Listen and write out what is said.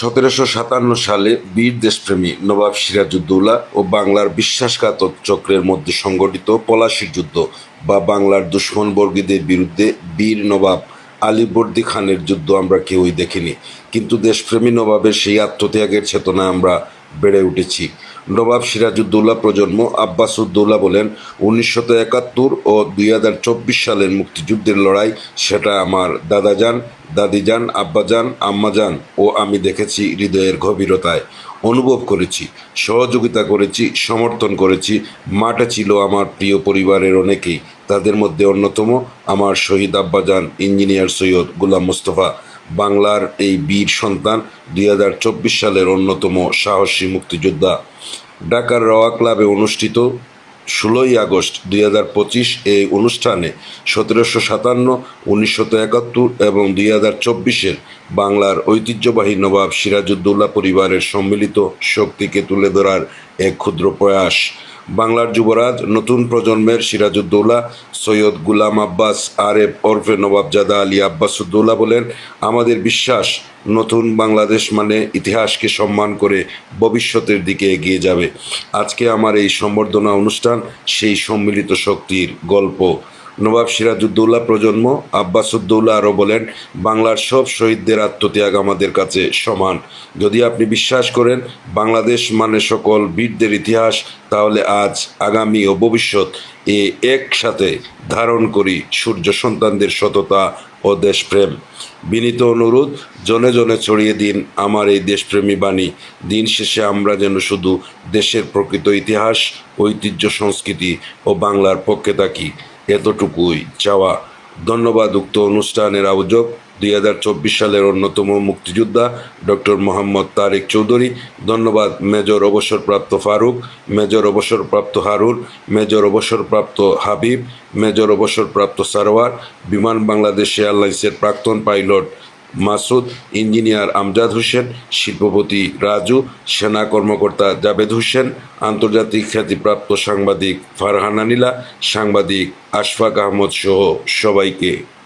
সতেরোশো সাতান্ন সালে বীর দেশপ্রেমী নবাব সিরাজউদ্দৌলা ও বাংলার বিশ্বাসঘাতক চক্রের মধ্যে সংগঠিত পলাশির যুদ্ধ বা বাংলার দুশ্মন বর্গীদের বিরুদ্ধে বীর নবাব আলীবর্দী খানের যুদ্ধ আমরা কেউই দেখিনি। কিন্তু দেশপ্রেমী নবাবের সেই আত্মত্যাগের চেতনা আমরা বেড়ে উঠেছি। নবাব সিরাজউদ্দৌলা প্রজন্ম আব্বাস উদ্দৌলা বলেন, উনিশশো একাত্তর ও দুই হাজার চব্বিশ সালের মুক্তিযুদ্ধের লড়াই, সেটা আমার দাদাজান, দাদিজান, আব্বাজান, আম্মাজান ও আমি দেখেছি হৃদয়ের গভীরতায়। অনুভব করেছি, সহযোগিতা করেছি, সমর্থন করেছি, মাঠে ছিল আমার প্রিয় পরিবারের অনেকেই, তাদের মধ্যে অন্যতম আমার শহীদ আব্বাজান ইঞ্জিনিয়ার সৈয়দ গুলাম মোস্তফা। বাংলার এই বীর সন্তান দুই হাজার চব্বিশ সালের অন্যতম সাহসী মুক্তিযোদ্ধা। ঢাকার রওয়া ক্লাবে অনুষ্ঠিত ষোলোই আগস্ট দুই হাজার পঁচিশ এই অনুষ্ঠানে সতেরোশো সাতান্ন, উনিশশো একাত্তর এবং দুই হাজার চব্বিশের বাংলার ঐতিহ্যবাহী নবাব সিরাজউদ্দৌলা পরিবারের সম্মিলিত শক্তিকে তুলে ধরার এক ক্ষুদ্র প্রয়াস। বাংলার যুবরাজ, নতুন প্রজন্মের সিরাজুদ্দৌলা সৈয়দ গুলাম আব্বাস, আরেফ ওরফে নবাবজাদা আলী আব্বাসুদ্দৌলা বলেন, আমাদের বিশ্বাস নতুন বাংলাদেশ মানে ইতিহাসকে সম্মান করে ভবিষ্যতের দিকে এগিয়ে যাবে। আজকে আমার এই সম্বর্ধনা অনুষ্ঠান, সেই সম্মিলিত শক্তির গল্প। নবাব সিরাজউদ্দৌলা প্রজন্ম আব্বাসুদ্দৌলা আরও বলেন, বাংলার সব শহীদদের আত্মত্যাগ আমাদের কাছে সমান। যদি আপনি বিশ্বাস করেন, বাংলাদেশ মানে সকল বীরদের ইতিহাস, তাহলে আজ, আগামী ও ভবিষ্যৎ এ একসাথে ধারণ করি সূর্য সন্তানদের সততা ও দেশপ্রেম। বিনীত অনুরোধ, জনে জনে ছড়িয়ে দিন আমার এই দেশপ্রেমী বাণী। দিন শেষে আমরা যেন শুধু দেশের প্রকৃত ইতিহাস, ঐতিহ্য, সংস্কৃতি ও বাংলার পক্ষে থাকি। এতটুকুই। চাওয়া। ধন্যবাদ উক্ত অনুষ্ঠানের আয়োজক, দুই হাজার চব্বিশ সালের অন্যতম মুক্তিযোদ্ধা ডক্টর মোহাম্মদ তারেক চৌধুরী। ধন্যবাদ, মেজর অবসরপ্রাপ্ত ফারুক, মেজর অবসরপ্রাপ্ত হারুন, মেজর অবসরপ্রাপ্ত হাবিব, মেজর অবসরপ্রাপ্ত সারোয়ার, বিমান বাংলাদেশ এয়ারলাইন্সের প্রাক্তন পাইলট মাসুদ, ইঞ্জিনিয়ার আমজাদ হোসেন, শিল্পপতি রাজু, সেনা কর্মকর্তা জাবেদ হোসেন, আন্তর্জাতিক খ্যাতিপ্রাপ্ত সাংবাদিক ফারহানা নীলা, সাংবাদিক আশফাক আহমদ সহ সবাইকে।